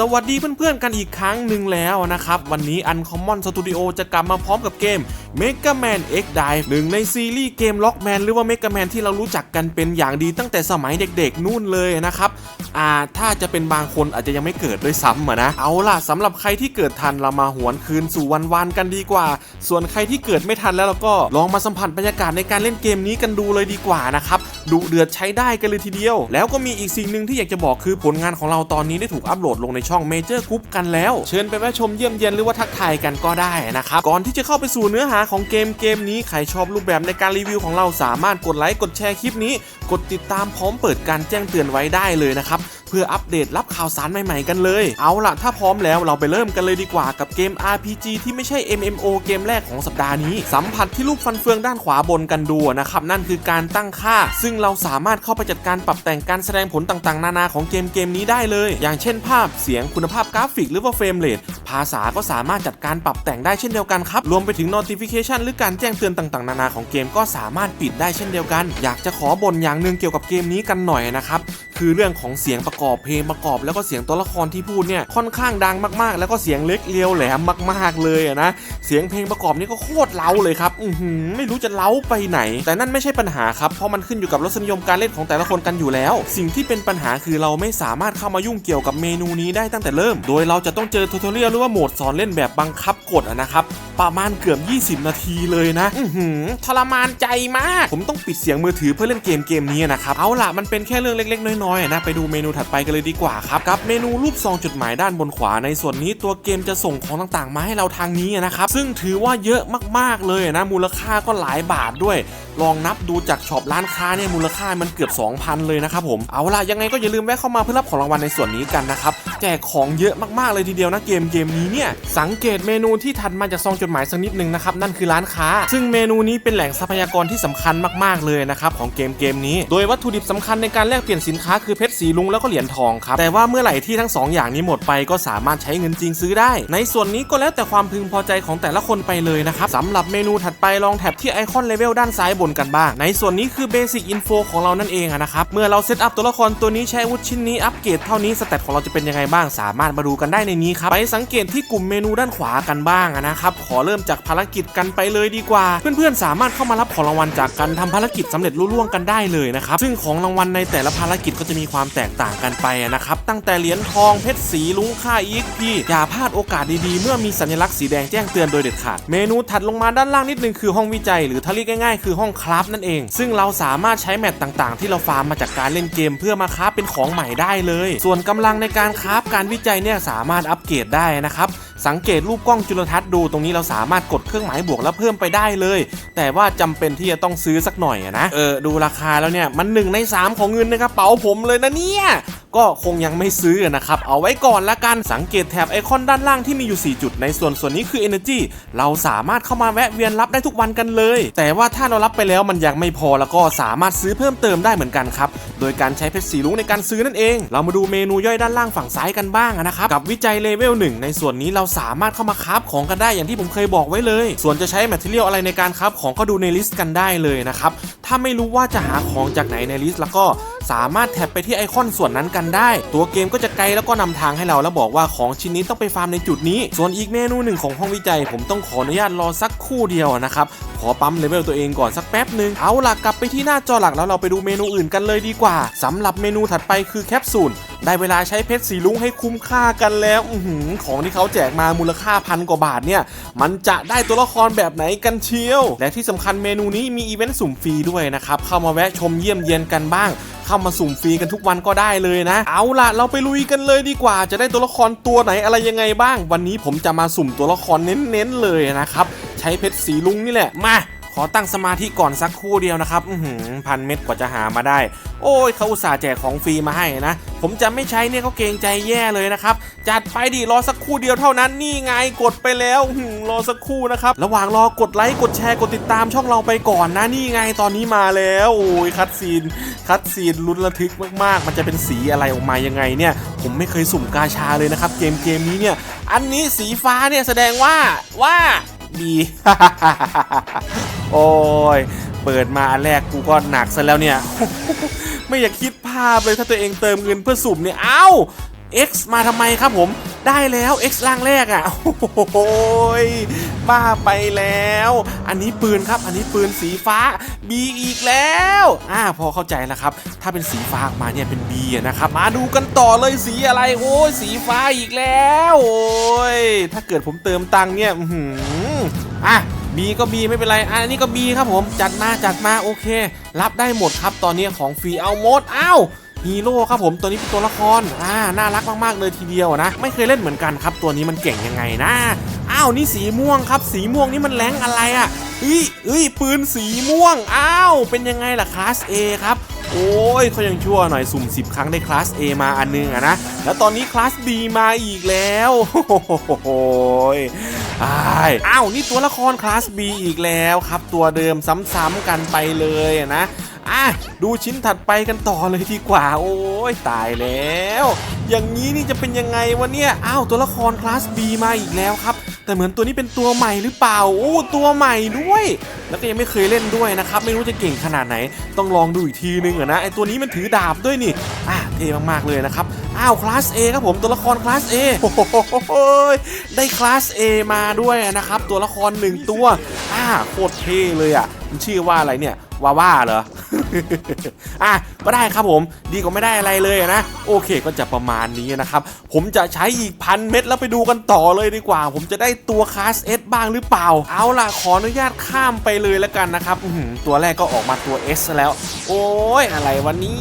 สวัสดีเพื่อนๆกันอีกครั้งหนึ่งแล้วนะครับ วันนี้ Uncommon Studio จะกลับมาพร้อมกับเกม Mega Man X Dive หนึ่งในซีรีส์เกม Lockman หรือว่า Mega Man ที่เรารู้จักกันเป็นอย่างดีตั้งแต่สมัยเด็กๆนู่นเลยนะครับอ่าถ้าจะเป็นบางคนอาจจะยังไม่เกิดด้วยซ้ำอนะ เอาล่ะสำหรับใครที่เกิดทันเรามาหวนคืนสู่วันวานกันดีกว่า ส่วนใครที่เกิดไม่ทันแล้วเราก็ลองมาสัมผัสบรรยากาศในการเล่นเกมนี้กันดูเลยดีกว่านะครับดุเดือดใช้ได้กันเลยทีเดียว แล้วก็มีอีกสิ่งหนึ่งที่อยากจะบอกคือผลงานของเราตอนนี้ได้ถูกอัปโหลดลงในช่อง Major Group กันแล้ว เชิญไปแวะชมเยี่ยมเยียนหรือว่าทักทายกันก็ได้นะครับก่อนที่จะเข้าไปสู่เนื้อหาของเกมเกมนี้ใครชอบรูปแบบในการรีวิวของเราสามารถกดไลค์กดแชร์คลิปนี้ กดติดตามพร้อมเปิดการแจ้งเตือนไว้ได้เลยนะครับ พื่ออัปเดตรับข่าวสารใหม่ๆกันเลย เอาล่ะ ถ้าพร้อมแล้วเราไปเริ่มกันเลยดีกว่ากับเกม RPG ที่ไม่ใช่ MMO เกมแรกของสัปดาห์นี้ สัมผัสที่รูปฟันเฟืองด้านขวาบนกันดูนะครับ นั่นคือการตั้งค่า ซึ่งเราสามารถเข้าไปจัดการปรับแต่งการแสดงผลต่างๆ นานาของเกมเกมนี้ได้เลย อย่างเช่นภาพเสียงคุณภาพกราฟิกหรือว่าเฟรมเรทภาษาก็สามารถจัดการปรับแต่งได้เช่นเดียวกันครับ รวมไปถึง notification หรือการแจ้งเตือนต่างๆ นานาของเกมก็สามารถปิดได้เช่นเดียวกัน อยากจะขอบ่นอย่างหนึ่งเกี่ยวกับเกมนี้กันหน่อยนะครับคือเรื่องของเสียงประกอบเพลงประกอบ แล้วก็เสียงตัวละครที่พูดเนี่ยค่อนข้างดังมากๆ แล้วก็เสียงเล็กเรียวแหลมมาก ๆเลยอะนะเสียงเพลงประกอบนี่ก็โคตรเล้าเลยครับอือหือไม่รู้จะเล้าไปไหน แต่นั่นไม่ใช่ปัญหาครับเพราะมันขึ้นอยู่กับรสนิยมการเล่นของแต่ละคนกันอยู่แล้ว สิ่งที่เป็นปัญหาคือเราไม่สามารถเข้ามายุ่งเกี่ยวกับเมนูนี้ได้ตั้งแต่เริ่ม โดยเราจะต้องเจอทูทอเรียลหรือว่าโหมดสอนเล่นแบบบังคับกดอะนะครับประมาณเกือบ 20 นาทีเลยนะ อืทรมานใจมาก ผมต้องปิดเสียงมือถือเพื่อเล่นเกมเกมนี้นะครับ เอาล่ะ มันเป็นแค่เรื่องเล็ก ๆ น้อยๆอะนะไปดูเมนูถัดไปกันเลยดีกว่าครับกับเมนูรูปซองจดหมายด้านบนขวาในส่วนนี้ตัวเกมจะส่งของต่างๆ มาให้เราทางนี้นะครับซึ่งถือว่าเยอะมากๆเลยนะมูลค่าก็หลายบาทด้วย ลองนับดูจากช็อปร้านค้าเนี่ยมูลค่ามันเกือบ 2,000 เลยนะครับผมเอาล่ะยังไงก็อย่าลืมแวะเข้ามาเพื่อรับของรางวัลในส่วนนี้กันนะครับแจกของเยอะมากๆเลยทีเดียวนะเกมเกมนี้เนี่ยสังเกตเมนูที่ถัดมาจากซองจดหมายสักนิดหนึ่งนะครับนั่นคือร้านค้า ซึ่งเมนูนี้เป็นแหล่งทรัพยากรที่สำคัญมากๆเลยนะครับของเกมเกมนี้ โดยวัตถุดิบสำคัญในการแลกเปลี่ยนสินค้าคือเพชรสีลุงแล้วก็เหรียญทองครับ แต่ว่าเมื่อไหร่ที่ทั้งสองอย่างนี้หมดไปก็สามารถใช้เงินจริงซื้อได้ ในส่วนนี้ก็แล้วแต่ความพึงพอใจของแต่ละคนไปเลยนะครับสำหรับเมนูถัดไปลองแท็บที่ไอคอนเลเวลด้านซ้ายบนกันบ้าง ในส่วนนี้คือเบสิกอินโฟของเรานั่นเองนะครับ เมื่อเราเซตอัพตัวละครตัวนี้ใช้วุธชิ้นนี้อัปเกรดเท่านี้สเตตของเราจะเป็นยังไงบ้าง สามารถมาดูกันได้ในนี้ครับ ไปสังเกตที่กลุ่มเมนูด้านขวากันบ้างนะครับ ขอเริ่มจากภารกิจกันไปเลยดีกว่า เพื่อนๆ สามารถเข้ามารับของรางวัลจากการทำภารกิจสำเร็จรุ่ล่วงกันได้เลยนะครับ ซึ่งของรางวัลในแต่ละภารกิจก็จะมีความแตกต่างกันไปนะครับ ตั้งแต่เหรียญทองเพชรสีลุงค่าอีกพี่อย่าพลาดโอกาสดีๆ เมื่อมีสัญลักษณ์สีแดงแจ้งเตือนโดยเด็ดขาด เมนูถัดลงมาด้านล่างนิดนึงคือห้องวิจัย หรือถ้าเรียกง่ายๆ คือห้องคราฟนั่นเอง ซึ่งเราสามารถใช้แมตต่างๆ ที่เราฟาร์มมาจากการเล่นเกม เพื่อมาคราฟเป็นของใหม่ได้เลย ส่วนกำลังในการคราฟการวิจัยเนี่ยสามารถอัปเกรดได้นะครับสังเกตรูปกล้องจุลทรรศน์ดูตรงนี้เราสามารถกดเครื่องหมายบวกแล้วเพิ่มไปได้เลย แต่ว่าจำเป็นที่จะต้องซื้อสักหน่อยอะนะเออดูราคาแล้วเนี่ยมันหนึ่งใน 3 ของเงินในกระเป๋าผมเลยนะเนี่ยก็คงยังไม่ซื้อนะครับ เอาไว้ก่อนละกัน สังเกตแถบไอคอนด้านล่างที่มีอยู่ 4 จุด ในส่วนส่วนนี้คือ Energy เราสามารถเข้ามาแวะเวียนรับได้ทุกวันกันเลย แต่ว่าถ้าเรารับไปแล้วมันยังไม่พอแล้วก็สามารถซื้อเพิ่มเติมได้เหมือนกันครับ โดยการใช้เพชรสีลุงในการซื้อนั่นเอง เรามาดูเมนูย่อยด้านล่างฝั่งซ้ายกันบ้างนะครับ กับวิจัยเลเวลหนึ่งในส่วนนี้เราสามารถเข้ามาคราฟของกันได้อย่างที่ผมเคยบอกไว้เลย ส่วนจะใช้แมทเทียลอะไรในการคราฟของก็ดูในลิสต์กันได้เลยนะครับ ถ้าไม่รู้ว่าจะหาของจากไหนในลิสต์แล้วก็ สามารถแท็บไปที่ไอคอนส่วนนั้นกันได้ ตัวเกมก็จะไกด์แล้วก็นำทางให้เราแล้วบอกว่าของชิ้นนี้ต้องไปฟาร์มในจุดนี้ ส่วนอีกเมนูหนึ่งของห้องวิจัย ผมต้องขออนุญาตรอสักคู่เดียวนะครับขอปั๊มเลเวลตัวเองก่อนสักแป๊บหนึ่งเอาล่ะกลับไปที่หน้าจอหลักแล้วเราไปดูเมนูอื่นกันเลยดีกว่าสำหรับเมนูถัดไปคือแคปซูลได้เวลาใช้เพชรสีลุงให้คุ้มค่ากันแล้วอืของที่เขาแจกมามูลค่าพันกว่าบาทเนี่ย มันจะได้ตัวละครแบบไหนกันเชียว และที่สำคัญเมนูนี้มีอีเวนต์สุ่มฟรีด้วยนะครับ เข้ามาแวะชมเยี่ยมเยียนกันบ้างเข้ามาสุ่มฟรีกันทุกวันก็ได้เลยนะ เอาล่ะ เราไปลุยกันเลยดีกว่า จะได้ตัวละครตัวไหนอะไรยังไงบ้าง วันนี้ผมจะมาสุ่มตัวละครเน้นๆเลยนะครับ ใช้เพชรสีลุงนี่แหละ มา ขอตั้งสมาธิก่อนสักครู่เดียวนะครับพันเม็ดกว่าจะหามาได้ โอ้ยเขาอุตส่าห์แจกของฟรีมาให้นะ ผมจะไม่ใช้เนี่ยเขาเกรงใจแย่เลยนะครับ จัดไปดิรอสักครู่เดียวเท่านั้นนี่ไงกดไปแล้วรอสักครู่นะครับ ระหว่างรอกดไลค์กดแชร์กดติดตามช่องเราไปก่อนนะนี่ไงตอนนี้มาแล้วโอ้ยคัดซีนคัดซีนลุ้นระทึกมากๆ มันจะเป็นสีอะไรออกมายังไงเนี่ย ผมไม่เคยสุ่มกาชาเลยนะครับ เกมเกมนี้เนี่ย อันนี้สีฟ้าเนี่ยแสดงว่าว่า ดี โอ้ย เปิดมาอันแรกกูก็หนักซะแล้วเนี่ย ไม่อยากคิดภาพเลยถ้าตัวเองเติมเงินเพื่อสุ่มเนี่ย เอ้า X มาทำไมครับผมได้แล้ว X ร่างแรกอะ่ะโอ้ยบ้าไปแล้ว อันนี้ปืนครับ อันนี้ปืนสีฟ้า B อีกแล้วอ่าพอเข้าใจแล้วครับ ถ้าเป็นสีฟ้าออกมาเนี่ยเป็น B นะครับ มาดูกันต่อเลยสีอะไร โอ้ยสีฟ้าอีกแล้ว โอ้ยถ้าเกิดผมเติมตังค์เนี่ยอื้อหืออะบีก็บีไม่เป็นไร อันนี้ก็บีครับผม จัดมาจัดมาโอเค รับได้หมดครับตอนนี้ของฟรีเอาหมดอ้าว ฮีโร่ครับผมตัวนี้เป็นตัวละครอ่าน่ารักมากๆเลยทีเดียวนะ ไม่เคยเล่นเหมือนกันครับ ตัวนี้มันเก่งยังไงนะอ้าวนี่สีม่วงครับ สีม่วงนี่มันแรงอะไรอะ่ะเอ้ยเอ้ยปืนสีม่วงอ้าวเป็นยังไงล่ะคลาส A ครับ โอ้ยเขายังชั่วหน่อยสุ่ม 10 ครั้งได้คลาส A มาอันนึงอะนะ แล้วตอนนี้คลาส B มาอีกแล้วโอ้ยอ้ายอ้าวนี่ตัวละครคลาส B อีกแล้วครับ ตัวเดิมซ้ำๆกันไปเลยอะนะอะดูชิ้นถัดไปกันต่อเลยดีกว่า โอ้ยตายแล้ว อย่างนี้นี่จะเป็นยังไงวะเนี่ย อ้าวตัวละครคลาส B มาอีกแล้วครับ แต่เหมือนตัวนี้เป็นตัวใหม่หรือเปล่าโอ้ตัวใหม่ด้วย แล้วก็ยังไม่เคยเล่นด้วยนะครับ ไม่รู้จะเก่งขนาดไหน ต้องลองดูอีกทีนึงอะนะไอตัวนี้มันถือดาบด้วยนี่อะเท่มากๆเลยนะครับอ้าวคลาส A ครับผมตัวละครคลาส A โอ้โหได้คลาส A มาด้วยนะครับ ตัวละครหนึ่งตัวอ่าโคตรเท่เลยอะมันชื่อว่าอะไรเนี่ยวาว่าเหรอ อะก็ได้ครับผมดีกว่าไม่ได้อะไรเลยนะ โอเคก็จะประมาณนี้นะครับ ผมจะใช้อีกพันเม็ดแล้วไปดูกันต่อเลยดีกว่า ผมจะได้ตัวคลาส S บ้างหรือเปล่า เอาล่ะขออนุญาตข้ามไปเลยแล้วกันนะครับตัวแรกก็ออกมาตัว S แล้ว โอ้ยอะไรวันนี้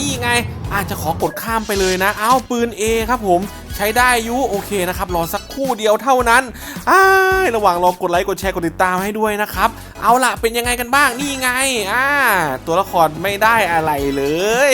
นี่ไงอาจจะขอกดข้ามไปเลยนะ เอาปืน A ครับผม ใช้ได้ยุโอเคนะครับรอสักคู่เดียวเท่านั้นอ้าระหว่างรอกดไลค์กดแชร์กดติดตามให้ด้วยนะครับเอาล่ะเป็นยังไงกันบ้างนี่ไงอ่าตัวละครไม่ได้อะไรเลย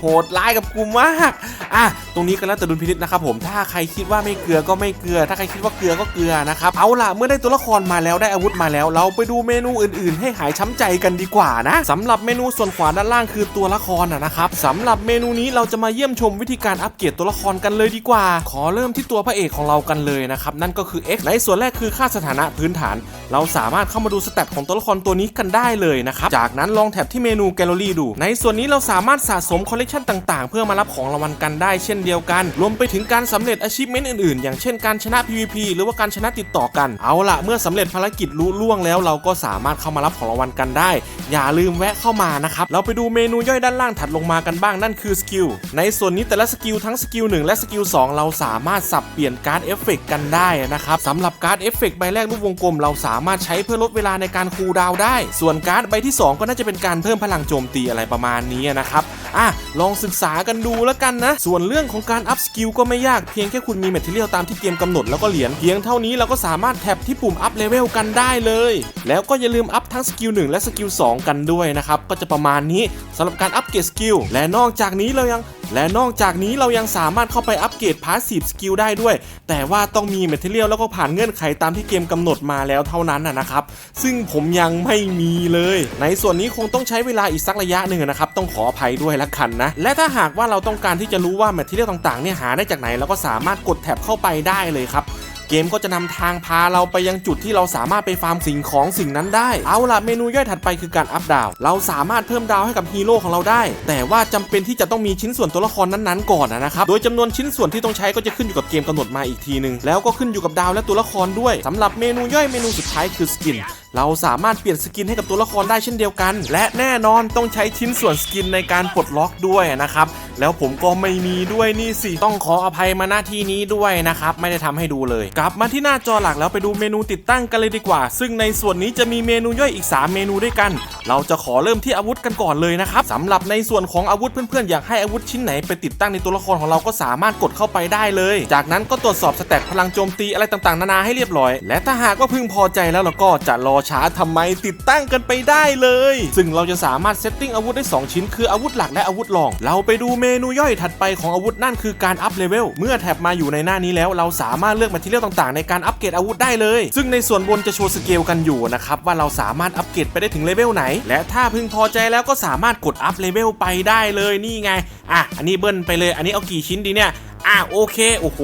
โหดร้ายกับกูมากอะตรงนี้ก็แล้วแต่ดุลพินิจนะครับผมถ้าใครคิดว่าไม่เกลือก็ไม่เกลือ ถ้าใครคิดว่าเกลือก็เกลือนะครับเอาล่ะเมื่อได้ตัวละครมาแล้วได้อาวุธมาแล้ว เราไปดูเมนูอื่น ๆ ให้หายช้ำใจกันดีกว่านะสำหรับเมนูส่วนขวาด้านล่างคือตัวละครนะครับสำหรับเมนูนี้เราจะมาเยี่ยมชมวิธีการอัปเกรดตัวละครกันเลยดีกว่า ขอเริ่มที่ตัวพระเอกของเรากันเลยนะครับ นั่นก็คือ X ในส่วนแรกคือค่าสถานะพื้นฐาน เราสามารถเข้ามาดูสเตตของตัวละครตัวนี้กันได้เลยนะครับ จากนั้นลองแท็บที่เมนูแกลเลอรี่ดู ในส่วนนี้เราสามารถสะสมคอลเลกชันต่างๆ เพื่อมารับของรางวัลกันได้เช่นเดียวกัน รวมไปถึงการสำเร็จ achievement อื่นๆ อย่างเช่นการชนะ PVP หรือว่าการชนะติดต่อกัน เอาละเมื่อสำเร็จภารกิจลุล่วงแล้ว เราก็สามารถเข้ามารับของรางวัลกันได้ อย่าลืมแวะเข้ามานะครับ เราไปดูเมนูย่อยด้านล่างถัดลงมากันบ้างนั่นคือสกิล ในส่วนนี้แต่ละสกิลทั้ง้งสกิล1และสกิล2เราสามารถสับเปลี่ยนการ์ดเอฟเฟกกันได้นะครับสำหรับการ์ดเอฟเฟกใบแรกรูปวงกลม เราสามารถใช้เพื่อลดเวลาในการคูลดาวได้ ส่วนการ์ดใบที่ 2 ก็น่าจะเป็นการเพิ่มพลังโจมตีอะไรประมาณนี้นะครับอะลองศึกษากันดูแล้วกันนะ ส่วนเรื่องของการอัพสกิลก็ไม่ยากเพียงแค่คุณมีแมทเทียลตามที่เกมกำหนดแล้วก็เหรียญเพียงเท่านี้เราก็สามารถแท็บที่ปุ่มอัพเลเวลกันได้เลย แล้วก็อย่าลืมอัพทั้งสกิล1และสกิล2กันด้วยนะครับก็จะประมาณนี้สำหรับการอัพเกรดสกิลและนอกจากนี้เรายังและนอกจากนี้เรายังสามารถเข้าไปอัปเกรดพาสซีฟสกิลได้ด้วย แต่ว่าต้องมีแมทเทียลแล้วก็ผ่านเงื่อนไขตามที่เกมกำหนดมาแล้วเท่านั้นนะนะครับ ซึ่งผมยังไม่มีเลย ในส่วนนี้คงต้องใช้เวลาอีกสักระยะหนึ่งนะครับ ต้องขออภัยด้วยละกันนะ และถ้าหากว่าเราต้องการที่จะรู้ว่าแมทเทียลต่างๆเนี่ยหาได้จากไหนเราก็สามารถกดแท็บเข้าไปได้เลยครับเกมก็จะนำทางพาเราไปยังจุดที่เราสามารถไปฟาร์มสิ่งของสิ่งนั้นได้ เอาล่ะเมนูย่อยถัดไปคือการอัพดาว เราสามารถเพิ่มดาวให้กับฮีโร่ของเราได้ แต่ว่าจำเป็นที่จะต้องมีชิ้นส่วนตัวละครนั้นๆก่อนนะครับ โดยจำนวนชิ้นส่วนที่ต้องใช้ก็จะขึ้นอยู่กับเกมกำหนดมาอีกทีหนึ่งแล้วก็ขึ้นอยู่กับดาวและตัวละครด้วยสำหรับเมนูย่อยเมนูสุดท้ายคือสกินเราสามารถเปลี่ยนสกินให้กับตัวละครได้เช่นเดียวกัน และแน่นอนต้องใช้ชิ้นส่วนสกินในการปลดล็อกด้วยนะครับ แล้วผมก็ไม่มีด้วยนี่สิ ต้องขออภัยมาหน้าที่นี้ด้วยนะครับ ไม่ได้ทำให้ดูเลย กลับมาที่หน้าจอหลักแล้วไปดูเมนูติดตั้งกันเลยดีกว่า ซึ่งในส่วนนี้จะมีเมนูย่อยอีก 3 เมนูด้วยกัน เราจะขอเริ่มที่อาวุธกันก่อนเลยนะครับสำหรับในส่วนของอาวุธเพื่อนๆอยากให้อาวุธชิ้นไหนไปติดตั้งในตัวละครของเราก็สามารถกดเข้าไปได้เลย จากนั้นก็ตรวจสอบสแตทพลังโจมตีอะไรต่างๆ นานาให้เรียบร้อย และถ้าหากว่าพึงพอใจแล้วเราก็จะรอช้าทำไมติดตั้งกันไปได้เลย ซึ่งเราจะสามารถเซตติ้งอาวุธได้ 2 ชิ้น คืออาวุธหลักและอาวุธรอง เราไปดูเมนูย่อยถัดไปของอาวุธนั่นคือการอัพเลเวลเมื่อแท็บมาอยู่ในหน้านี้แล้ว เราสามารถเลือกแมทเทียลต่างๆ ในการอัปเกรดอาวุธได้เลย ซึ่งในส่วนบนจะโชว์สเกลกันอยู่นะครับว่าเราสามารถอัปเกรดไปได้ถึงเลเวลไหน และถ้าพึงพอใจแล้วก็สามารถกดอัพเลเวลไปได้เลยนี่ไงอะอันนี้เบิ้ลไปเลย อันนี้เอากี่ชิ้นดีเนี่ย อะโอเค โอ้โห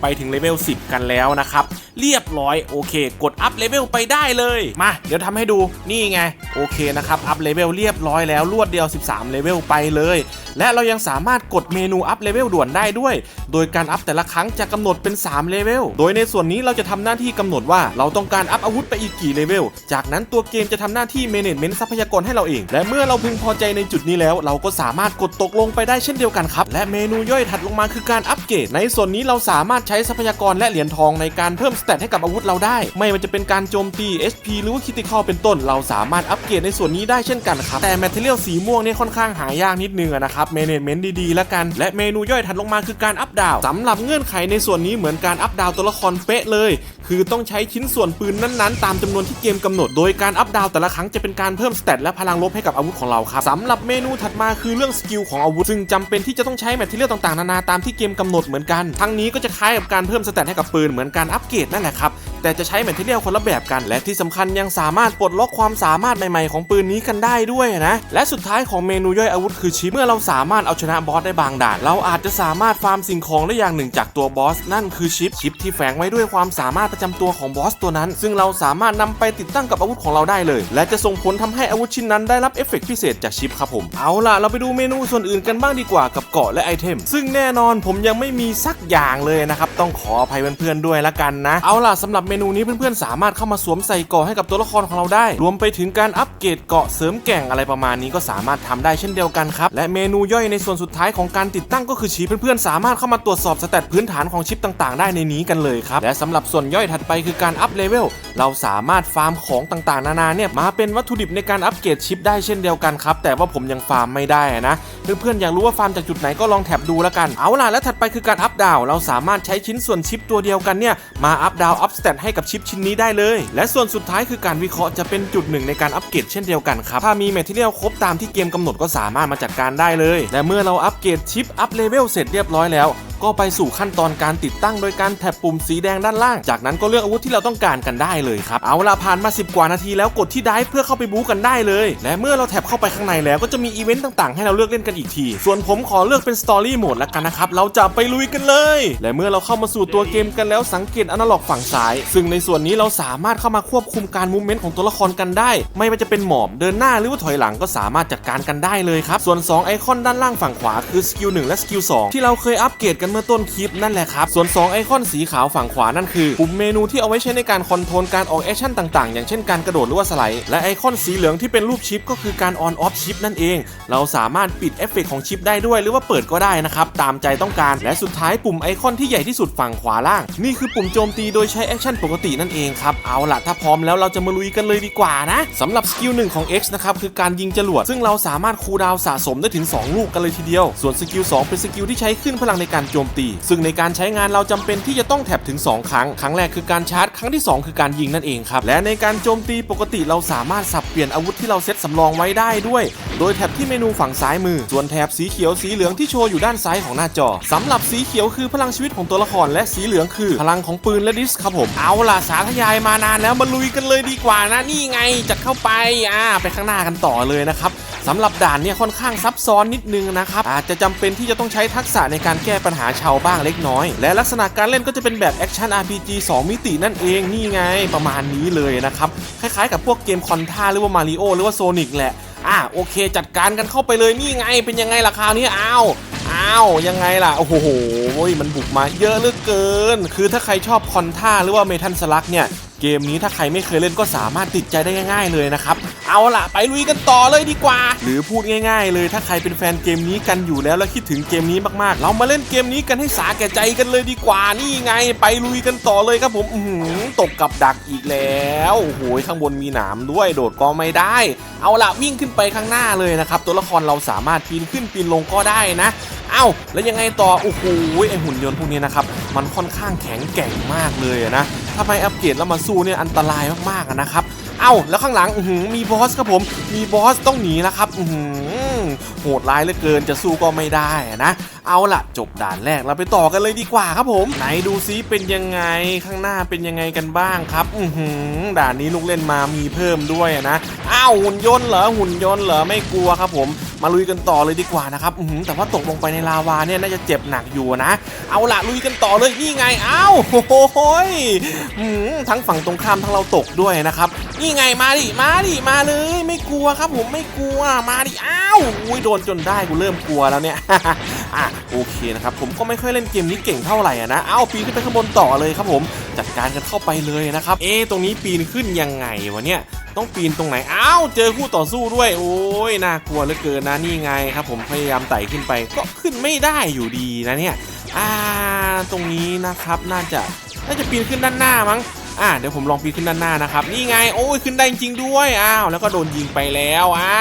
ไปถึงเลเวล 10 กันแล้วนะครับ เรียบร้อยโอเค กดอัพเลเวลไปได้เลย มา เดี๋ยวทำให้ดูนี่ไง โอเคนะครับ อัพเลเวลเรียบร้อยแล้วรวดเดียว 13 เลเวลไปเลย และเรายังสามารถกดเมนูอัพเลเวลด่วนได้ด้วย โดยการอัพแต่ละครั้งจะกำหนดเป็น 3 เลเวล โดยในส่วนนี้เราจะทำหน้าที่กำหนดว่าเราต้องการอัพอาวุธไปอีกกี่เลเวล จากนั้นตัวเกมจะทำหน้าที่ management ทรัพยากรให้เราเอง และเมื่อเราพึงพอใจในจุดนี้แล้ว เราก็สามารถกดตกลงไปได้เช่นเดียวกันครับ และเมนูย่อยถัดลงมาคือการอัปเกรดในส่วนนี้เราสามารถใช้ทรัพยากรและเหรียญทองในการเพิ่มสเตตให้กับอาวุธเราได้ ไม่ว่าจะเป็นการโจมตี HP หรือว่าคิติคอเป็นต้น เราสามารถอัปเกรดในส่วนนี้ได้เช่นกันครับแต่แมทเทเรียลสีม่วงเนี่ยค่อนข้างหายากนิดนึงนะครับเมเนจเมนต์ดีๆแล้วกัน และเมนูย่อยถัดลงมาคือการอัปดาวสำหรับเงื่อนไขในส่วนนี้เหมือนการอัปดาวตัวละครเป๊ะเลย คือต้องใช้ชิ้นส่วนปืนนั้นๆ ตามจำนวนที่เกมกำหนด โดยการอัปดาวแต่ละครั้งจะเป็นการเพิ่มสเตตและพลังลบให้กับอาวุธของเราครับสำหรับเมนูถัดมาคือเรื่องสกิลของอาวุธซึ่งจำเป็นที่จะต้องใช้แมทเทียลต่างๆนานาตามที่เกมกำหนดเหมือนกัน ทั้งนี้ก็จะคล้ายกับการเพิ่มสเตตให้กับปืนเหมือนการอัปเกรดนั่นแหละครับ แต่จะใช้แมทเทียลคนละแบบกัน และที่สำคัญยังสามารถปลดล็อกความสามารถใหม่ๆของปืนนี้กันได้ด้วยนะ และสุดท้ายของเมนูย่อยอาวุธคือชิปเมื่อเราสามารถเอาชนะบอสได้บางด่าน เราอาจจะสามารถฟาร์มสิ่งของได้อย่างหนึ่งจากตัวบอสนั่นคือชิปชิปที่แฝงไว้ด้วยความสามารถประจำตัวของบอสตัวนั้น ซึ่งเราสามารถนำไปติดตั้งกับอาวุธของเราได้เลย และจะส่งผลทำให้อาวุธชิ้นนั้นได้รับเอฟเฟกต์พิเศษจากชิปครับผมเอาล่ะเราไปดูเมนูส่วนอื่นกันบ้างดีกว่ากับเกาะและไอเทมซึ่งแน่นอนผมยังไม่มีสักอย่างเลยนะครับ ต้องขออภัยเพื่อนๆด้วยละกันนะ เอาล่ะสำหรับเมนูนี้เพื่อนๆสามารถเข้ามาสวมใส่เกาะให้กับตัวละครของเราได้ รวมไปถึงการอัปเกรดเกาะเสริมแก่งอะไรประมาณนี้ก็สามารถทำได้เช่นเดียวกันครับ และเมนูย่อยในส่วนสุดท้ายของการติดตั้งก็คือชิปเพื่อนๆสามารถเข้ามาตรวจสอบสเตตพื้นฐานของชิปต่างๆ ได้ในนี้กันเลยครับ และสำหรับส่วนย่อยถัดไปคือการอัพเลเวลเราสามารถฟาร์มของต่างๆ นานาเนี่ยมาเป็นวัตถุดิบในการอัปเกรดชิปได้เช่นเดียวกันครับแต่ว่าผมยังฟาร์มไม่ได้นะเพื่อนๆอยากรู้ว่าฟาร์มจากจุดไหนก็ลองแท็บดูแล้วกันเอาล่ะและถัดไปคือการอัพดาวเราสามารถใช้ชิ้นส่วนชิปตัวเดียวกันเนี่ยมาอัพดาวอัพสเตตให้กับชิปชิ้นนี้ได้เลย และส่วนสุดท้ายคือการวิเคราะห์จะเป็นจุดหนึ่งในการอัปเกรดเช่นเดียวกันครับถ้ามีแมทเทียลครบตามที่เกมกำหนดก็สามารถมาจัดการได้เลยและเมื่อเราอัปเกรดชิปอัพเลเวลเสร็จเรียบร้อยแล้ว ก็ไปสู่ขั้นตอนการติดตั้งโดยการแท็บปุ่มสีแดงด้านล่าง จากนั้นก็เลือกอาวุธที่เราต้องการกันได้เลยครับ เอาล่ะผ่านมา 10 กว่านาทีแล้วกดที่ได้เพื่อเข้าไปบู๊กันได้เลย และเมื่อเราแท็บเข้าไปข้างในแล้วก็จะมีอีเวนต์ต่างๆ ให้เราเลือกเล่นกันอีกที ส่วนผมขอเลือกเป็นสตอรี่โหมดแล้วกันนะครับ เราจะไปลุยกันเลย และเมื่อเราเข้ามาสู่ตัวเกมกันแล้วสังเกตอนาล็อกฝั่งซ้าย ซึ่งในส่วนนี้เราสามารถเข้ามาควบคุมการมูฟเมนต์ของตัวละครกันได้ ไม่ว่าจะเป็นหมอบเดินหน้าหรือว่าถอยหลังก็สามารถจัดการกันได้เลยครับส่วน 2 ไอคอนด้านล่างฝั่งขวาคือสกิล1และสกิล2ที่เราเคยอัปเกรดกันเมื่อต้นคลิปนั่นแหละครับ ส่วน 2 ไอคอนสีขาวฝั่งขวานั่นคือปุ่มเมนูที่เอาไว้ใช้ในการคอนโทรลการออกแอคชั่นต่างๆ อย่างเช่นการกระโดดหรือว่าสไลด์ และไอคอนสีเหลืองที่เป็นรูปชิปก็คือการออนออฟชิปนั่นเอง เราสามารถปิดเอฟเฟกต์ของชิปได้ด้วยหรือว่าเปิดก็ได้นะครับตามใจต้องการ และสุดท้ายปุ่มไอคอนที่ใหญ่ที่สุดฝั่งขวาล่าง นี่คือปุ่มโจมตีโดยใช้แอคชั่นปกตินั่นเองครับเอาล่ะถ้าพร้อมแล้วเราจะมาลุยกันเลยดีกว่านะสำหรับสกิลหนึ่งของ X นะครับคือการยิงจรวดซึ่งเราสามารถคูดาวสะสมได้ถึง 2 ลูกกันเลยทีเดียว ส่วนสกิล2เป็นสกิลที่ใช้ขึ้นพลังในการโจมตี ซึ่งในการใช้งานเราจำเป็นที่จะต้องแท็บถึง 2 ครั้ง ครั้งแรกคือการชาร์จ ครั้งที่ 2 คือการยิงนั่นเองครับ และในการโจมตีปกติเราสามารถสับเปลี่ยนอาวุธที่เราเซตสำรองไว้ได้ด้วย โดยแท็บที่เมนูฝั่งซ้ายมือ ส่วนแถบสีเขียวสีเหลืองที่โชว์อยู่ด้านซ้ายของหน้าจอสำหรับสีเขียวคือพลังชีวิตของตัวละคร และสีเหลืองคือ พลังของปืนและดิสครับผม เอาล่ะสาธยายมานานแล้วมาลุยกันเลยดีกว่านะนี่ไงจัดเข้าไปอ่าไปข้างหน้ากันต่อเลยนะครับ สำหรับด่านเนี่ยค่อนข้างซับซ้อนนิดนึงนะครับอาจจะจำเป็นที่จะต้องใช้ทักษะในการแก้ปัญหาชาวบ้างเล็กน้อย และลักษณะการเล่นก็จะเป็นแบบแอคชั่น RPG 2 มิตินั่นเองนี่ไงประมาณนี้เลยนะครับคล้ายๆ กับพวกเกมคอนท่าหรือว่ามาริโอหรือว่าโซนิกแหละอะโอเค จัดการกันเข้าไปเลยนี่ไงเป็นยังไงล่ะคราวนี้อ้าวอ้าวยังไงล่ะ โอ้โหมันบุกมาเยอะเหลือเกิน คือถ้าใครชอบคอนท่าหรือว่าเมทัลสลักเนี่ย เกมนี้ถ้าใครไม่เคยเล่นก็สามารถติดใจได้ง่ายๆเลยนะครับ เอาล่ะ ไปลุยกันต่อเลยดีกว่า หรือพูดง่ายๆ เลยถ้าใครเป็นแฟนเกมนี้กันอยู่แล้วแล้วคิดถึงเกมนี้มากๆ เรามาเล่นเกมนี้กันให้สาแก่ใจกันเลยดีกว่านี่ไง ไปลุยกันต่อเลยครับผมอืตกกับดักอีกแล้วโอ้โหข้างบนมีหนามด้วยโดดก็ไม่ได้ เอาล่ะวิ่งขึ้นไปข้างหน้าเลยนะครับตัวละครเราสามารถปีนขึ้นปีนลงก็ได้นะเอ้าแล้วยังไงต่อโอ้โหไอหุ่นยนต์พวกนี้นะครับมันค่อนข้างแข็งแกร่งมากเลยนะ ถ้าไปอัปเกรดแล้วมาสู้เนี่ยอันตรายมากๆนะครับ เอ้าแล้วข้างหลังมีบอสครับผม มีบอสต้องหนีนะครับ อื โหดร้ายเหลือเกินจะสู้ก็ไม่ได้นะ เอาล่ะ จบด่านแรกเราไปต่อกันเลยดีกว่าครับผม ไหนดูซิเป็นยังไงข้างหน้าเป็นยังไงกันบ้างครับ อือหือด่านนี้ลูกเล่นมามีเพิ่มด้วยนะอ้าวหุ่นยนต์เหรอหุ่นยนต์เหรอไม่กลัวครับผมมาลุยกันต่อเลยดีกว่านะครับอือหือแต่ว่าตกลงไปในลาวาเนี่ยน่าจะเจ็บหนักอยู่นะ เอาละลุยกันต่อเลยนี่ไงอ้าวโอ้โหยอือหือทั้งฝั่งตรงข้ามทั้งเราตกด้วยนะครับ นี่ไงมาดิ มาดิ มาเลย ไม่กลัวครับผมไม่กลัว มาดิ อ้าวอุ้ยโดนจนได้กูเริ่มกลัวแล้วเนี่ยอะโอเคนะครับผมก็ไม่ค่อยเล่นเกมนี้เก่งเท่าไหร่นะเอาปีนขึ้นไปข้างบนต่อเลยครับผมจัดการกันเข้าไปเลยนะครับเอ๊ตรงนี้ปีนขึ้นยังไงวะเนี่ยต้องปีนตรงไหน อ้าว เจอคู่ต่อสู้ด้วย โอ้ย น่ากลัวเหลือเกินนะนี่ไงครับผมพยายามไต่ขึ้นไป ก็ขึ้นไม่ได้อยู่ดีนะเนี่ย อ่า ตรงนี้นะครับ น่าจะ น่าจะปีนขึ้นด้านหน้ามั้ง อ่าเดี๋ยวผมลองปีนขึ้นด้านหน้านะครับนี่ไงโอ้ยขึ้นได้จริงด้วยอ้าวแล้วก็โดนยิงไปแล้วอ่า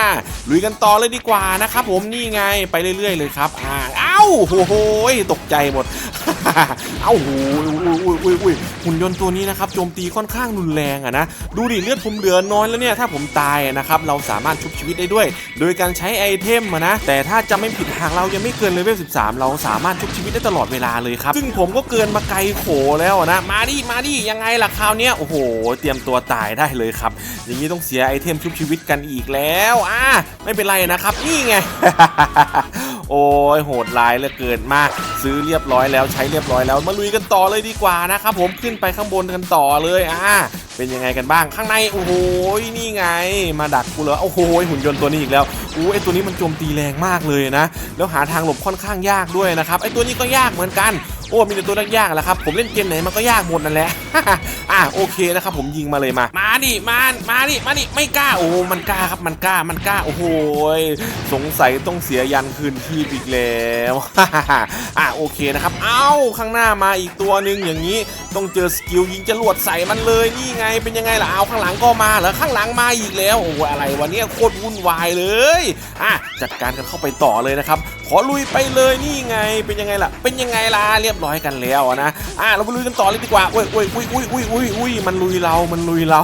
ลุยกันต่อเลยดีกว่านะครับผมนี่ไงไปเรื่อย ๆ เลยครับอ่าเอ้าโอ้โหตกใจหมด เอ้าโอ้ยอุ้ยอุ้ยอุ้ยหุ่นยนต์ตัวนี้นะครับโจมตีค่อนข้างรุนแรงอะนะดูดิเลือดผมเหลือน้อยแล้วเนี่ยถ้าผมตายนะครับเราสามารถชุบชีวิตได้ด้วย โดยการใช้ไอเทมนะแต่ถ้าจะไม่ผิดหากเรายังไม่เกินเลเวล13 เราสามารถชุบชีวิตได้ตลอดเวลาเลยครับ ซึ่งผมก็เกินมาไกลโขแล้วนะ มาดิมาดิยังไงล่ะคราวเนี้ยโอ้โห เตรียมตัวตายได้เลยครับ อย่างนี้ต้องเสียไอเทมชุบชีวิตกันอีกแล้วอ่าไม่เป็นไรนะครับ นี่ไง โอ้ยโหดร้ายเหลือเกินมาก ซื้อเรียบร้อยแล้วใช้เรียบร้อยแล้วมาลุยกันต่อเลยดีกว่านะครับผมขึ้นไปข้างบนกันต่อเลยอ่าเป็นยังไงกันบ้างข้างในโอ้โหนี่ไง มาดักกูเลยโอ้โหหุ่นยนต์ตัวนี้อีกแล้วอู้ไอตัวนี้มันโจมตีแรงมากเลยนะ แล้วหาทางหลบค่อนข้างยากด้วยนะครับไอตัวนี้ก็ยากเหมือนกัน โอ้มีแต่ตัวยากๆแหละครับผมเล่นเกมไหนมันก็ยากหมดนั่นแหละอะโอเคนะครับผมยิงมาเลยมามาดิมามาดิมาดิไม่กล้าโอ้มันกล้าครับมันกล้ามันกล้าโอ้โหยสงสัยต้องเสียยันคืนที่อีกแล้วอะโอเคนะครับเอ้าข้างหน้ามาอีกตัวหนึ่งอย่างนี้ต้องเจอสกิลยิงจรวดใส่มันเลยนี่ไงเป็นยังไงล่ะเอาข้างหลังก็มาเหรอข้างหลังมาอีกแล้วโอ้โหอะไรวะเนี่ยโคตรวุ่นวายเลยอะจัดการกันเข้าไปต่อเลยนะครับขอลุยไปเลยนี่ไงเป็นยังไงล่ะเป็นยังไงล่ะเรียบร้อยกันแล้วนะอะเราไปลุยกันต่อเลยดีกว่าอุ้ยอุ้ยอุ้ยอุ้ยอุ้ยอุ้ยอุ้ยมันลุยเรา มันลุยเรา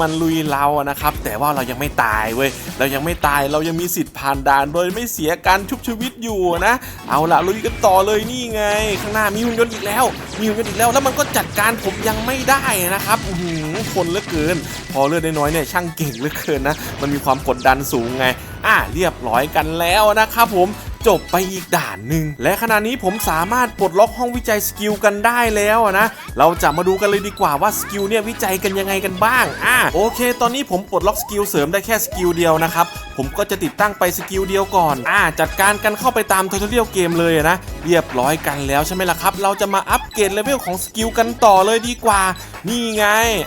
มันลุยเรานะครับ แต่ว่าเรายังไม่ตายเว้ยเรายังไม่ตายเรายังมีสิทธิ์ผ่านด่านโดยไม่เสียการชุบชีวิตอยู่นะ เอาละลุยกันต่อเลยนี่ไง ข้างหน้ามีหุ่นยนต์อีกแล้ว มีหุ่นยนต์อีกแล้วแล้วมันก็จัดการผมยังไม่ได้นะครับอือหือคนเหลือเกิน พอเลือดน้อยเนี่ยช่างเก่งเหลือเกินนะมันมีความกดดันสูงไงอะเรียบร้อยกันแล้วนะครับผม จบไปอีกด่านหนึ่งและขณะนี้ผมสามารถปลดล็อกห้องวิจัยสกิลกันได้แล้วนะ เราจะมาดูกันเลยดีกว่าว่าสกิลเนี่ยวิจัยกันยังไงกันบ้างอะโอเค ตอนนี้ผมปลดล็อกสกิลเสริมได้แค่สกิลเดียวนะครับ ผมก็จะติดตั้งไปสกิลเดียวก่อน อ่า จัดการกันเข้าไปตามทูตเรียลเกมเลยนะ เรียบร้อยกันแล้วใช่ไหมล่ะครับ เราจะมาอัปเกรดเลเวลของสกิลกันต่อเลยดีกว่า นี่ไง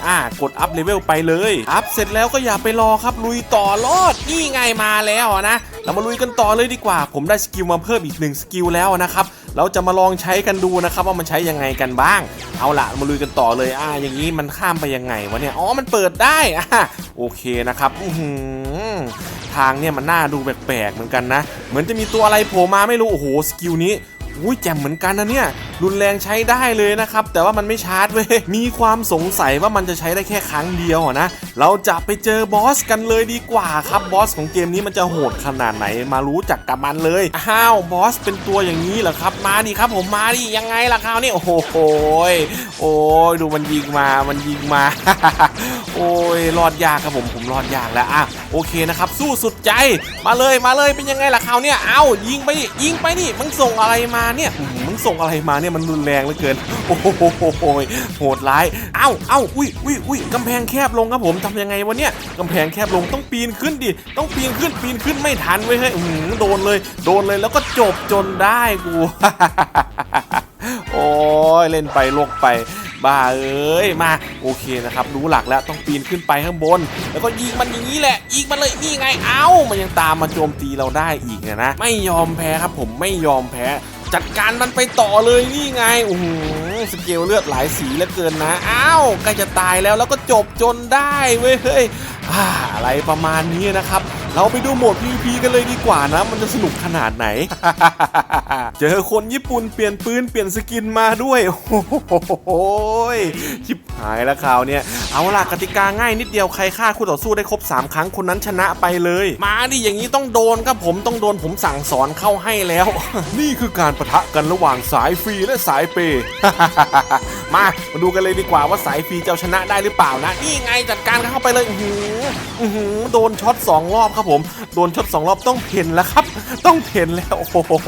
อ่า กดอัพเลเวลไปเลย อัพเสร็จแล้วก็อย่าไปรอครับ ลุยต่อรอด นี่ไงมาแล้วนะ เรามาลุยกันต่อเลยดีกว่า ผมได้สกิลมาเพิ่มอีกหนึ่งสกิลแล้วนะครับ เราจะมาลองใช้กันดูนะครับว่ามันใช้ยังไงกันบ้าง เอาละมาลุยกันต่อเลยอ่าอย่างนี้มันข้ามไปยังไงวะเนี่ยอ๋อมันเปิดได้อ่าโอเคนะครับอือหือทางเนี่ยมันน่าดูแปลกๆเหมือนกันนะ เหมือนจะมีตัวอะไรโผล่มาไม่รู้โอ้โหสกิลนี้ อุ้ยแจ่มเหมือนกันนะเนี่ย รุนแรงใช้ได้เลยนะครับ แต่ว่ามันไม่ชาร์จเว้ย มีความสงสัยว่ามันจะใช้ได้แค่ครั้งเดียวอนะ เราจะไปเจอบอสกันเลยดีกว่าครับ บอสของเกมนี้มันจะโหดขนาดไหน มารู้จักกับมันเลย อ้าว บอสเป็นตัวอย่างนี้เหรอครับ มาดิครับผม มาดิ ยังไงล่ะคราวนี้โอ้โหยโอ้ยดูมันยิงมา มันยิงมา โอ้ย รอดยากครับผม ผมรอดยากแล้ว อะ โอเคนะครับ สู้สุดใจ มาเลย มาเลย เป็นยังไงล่ะคราวนี้เอ้า ยิงไปดิ ยิงไปดิ มึงส่งอะไรมาเนี่ยมึงส่งอะไรมาเนี่ยมันรุนแรงเหลือเกิน โอ้โหโหดร้าย เอ้าเอ้าอุ้ยอุ้ยอุ้ยกำแพงแคบลงครับผมทำยังไงวะเนี่ยกำแพงแคบลงต้องปีนขึ้นดิต้องปีนขึ้นปีนขึ้นไม่ทันเว้ยเฮ้ยอื้อโดนเลย โดนเลยแล้วก็จบจนได้กูโอ้ยเล่นไปลกไปบ้าเอ้ยมาโอเคนะครับรู้หลักแล้วต้องปีนขึ้นไปข้างบน แล้วก็ยิงมันอย่างนี้แหละยิงมันเลยนี่ไงเอ้ามันยังตามมาโจมตีเราได้อีกเนี่ยนะไม่ยอมแพ้ครับผมไม่ยอมแพ้ จัดการมันไปต่อเลยนี่ไงโอ้โห สเกลเลือดหลายสีเหลือเกินนะ อ้าวใกล้จะตายแล้วแล้วก็จบจนได้เว้ยเฮ้ยอะไรประมาณนี้นะครับ เราไปดูโหมด PVP กันเลยดีกว่านะ มันจะสนุกขนาดไหน เจอคนญี่ปุ่นเปลี่ยนปืนเปลี่ยนสกินมาด้วย โอ้โหชิบหายแล้วคราวเนี้ยเอาล่ะกติกาง่ายนิดเดียวใครฆ่าคู่ต่อสู้ได้ครบ 3 ครั้งคนนั้นชนะไปเลย มาดิอย่างนี้ต้องโดนครับผมต้องโดนผมสั่งสอนเข้าให้แล้ว นี่คือการประทะกันระหว่างสายฟรีและสายเปย์มามาดูกันเลยดีกว่าว่าสายฟรีจะเอาชนะได้หรือเปล่านะ นี่ไงจัดการเข้าไปเลยหือหือโดนช็อตสองรอบครับผม โดนช็อตสองรอบต้องเพ่นแล้วครับ ต้องเพ่นแล้ว โอ้โห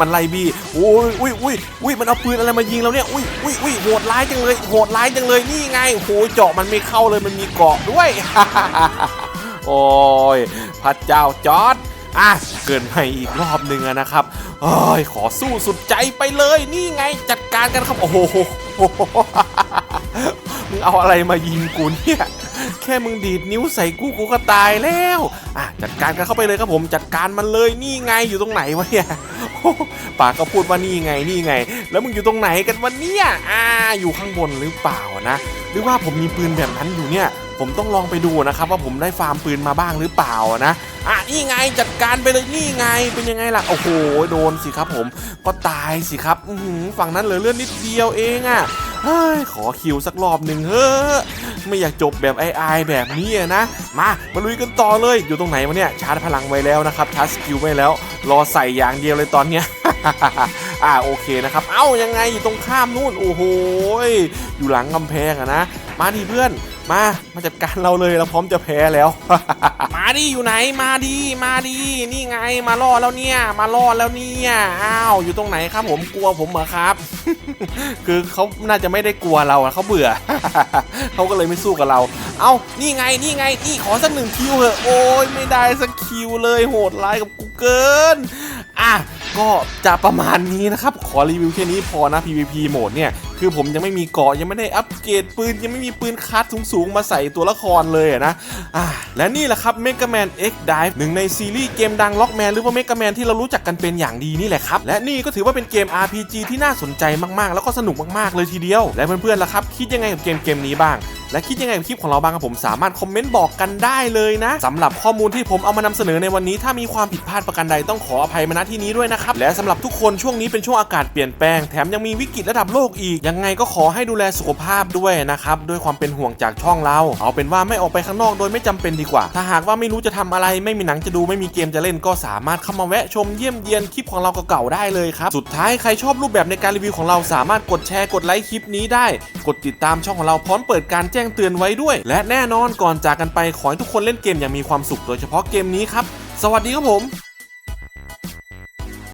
มันไล่บี้โอ้ยอุ้ยอุ้ยอุ้ยมันเอาปืนอะไรมายิงเราเนี่ย อุ้ยอุ้ยอุ้ยโหดร้ายจังเลย โหดร้ายจังเลย นี่ไงโอ้โหเจาะมันไม่เข้าเลย มันมีเกาะด้วย โอ้ย พระเจ้าจอร์ด อะเกินไปอีกรอบหนึ่งนะครับเอ้ยขอสู้สุดใจไปเลยนี่ไงจัดการกันครับโอ้โหมึงเอาอะไรมายิงกูเนี่ยแค่มึงดีดนิ้วใส่กูกูก็ตายแล้วอะจัดการกันเข้าไปเลยครับผมจัดการมันเลยนี่ไงอยู่ตรงไหนวะเนี่ยปากก็พูดว่านี่ไงนี่ไง แล้วมึงอยู่ตรงไหนกันวันเนี่ยอ่าอยู่ข้างบนหรือเปล่านะหรือว่าผมมีปืนแบบนั้นอยู่เนี่ย ผมต้องลองไปดูนะครับ ว่าผมได้ฟาร์มปืนมาบ้างหรือเปล่านะอะนี่ไงจัดการไปเลยนี่ไงเป็นยังไงล่ะโอ้โหโดนสิครับผมก็ตายสิครับอืฝั่งนั้นเหลือเลือดนิดเดียวเองอะเฮ้ยขอคิวสักรอบหนึ่งเฮ้อไม่อยากจบแบบไอ้ไอแบบนี้นะ มามาลุยกันต่อเลยอยู่ตรงไหนวะเนี่ยชาร์จพลังไว้แล้วนะครับชาร์จสกิลไว้แล้ว รอใส่อย่างเดียวเลยตอนเนี้ย อ่าโอเคนะครับ เอ้ายังไงอยู่ตรงข้ามนู่นโอ้โหอยู่หลังกำแพงอะนะ มาดิเพื่อนมามาจัดการเราเลยเราพร้อมจะแพ้แล้ว มาดิอยู่ไหนมาดิมาดินี่ไงมาล่อแล้วเนี่ย มาล่อแล้วเนี่ยอ้าวอยู่ตรงไหนครับผมกลัวผมเหรอครับ คือเขาน่าจะไม่ได้กลัวเราเขาเบื่อเขาก็เลยไม่สู้กับเรา เอ้านี่ไงนี่ไงนี่ขอสักหนึ่งคิวเถอะโอ้ยไม่ได้สักคิวเลยโหดร้ายกับกูเกินอะ ก็จะประมาณนี้นะครับ ขอรีวิวแค่นี้พอนะ PVP โหมดเนี่ย คือผมยังไม่มีเกาะยังไม่ได้อัปเกรดปืน ยังไม่มีปืนคัดสูงๆ มาใส่ตัวละครเลยนะอะและนี่แหละครับ Mega Man X Dive หนึ่งในซีรีส์เกมดังล็อกแมนหรือว่า Mega Man ที่เรารู้จักกันเป็นอย่างดีนี่แหละครับ และนี่ก็ถือว่าเป็นเกม RPG ที่น่าสนใจมากๆ แล้วก็สนุกมากๆ เลยทีเดียว และเพื่อนๆล่ะครับ คิดยังไงกับเกมเกมนี้บ้าง และคิดยังไงกับคลิปของเราบ้างครับผมสามารถคอมเมนต์บอกกันได้เลยนะสำหรับข้อมูลที่ผมเอามานำเสนอในวันนี้ ถ้ามีความผิดพลาดประการใดต้องขออภัยมาณที่นี้ด้วยนะครับและสำหรับทุกคนช่วงนี้เป็นช่วงอากาศเปลี่ยนแปลงแถมยังมีวิกฤตระดับโลกอีก ยังไงก็ขอให้ดูแลสุขภาพด้วยนะครับด้วยความเป็นห่วงจากช่องเรา เอาเป็นว่าไม่ออกไปข้างนอกโดยไม่จำเป็นดีกว่า ถ้าหากว่าไม่รู้จะทำอะไรไม่มีหนังจะดูไม่มีเกมจะเล่นก็สามารถเข้ามาแวะชมเยี่ยมเยียนคลิปของเราเก่าๆได้เลยครับสุดท้ายใครชอบรูปแบบในการรีวิวของเราสามารถกดแชร์กดไลค์คลิปนี้ได้ กดติดตามช่องของเราพร้อมเปิดการแจ้งเตือนไว้ด้วย และแน่นอนก่อนจากกันไปขอให้ทุกคนเล่นเกมอย่างมีความสุขโดยเฉพาะเกมนี้ครับ สวัสดีครับผม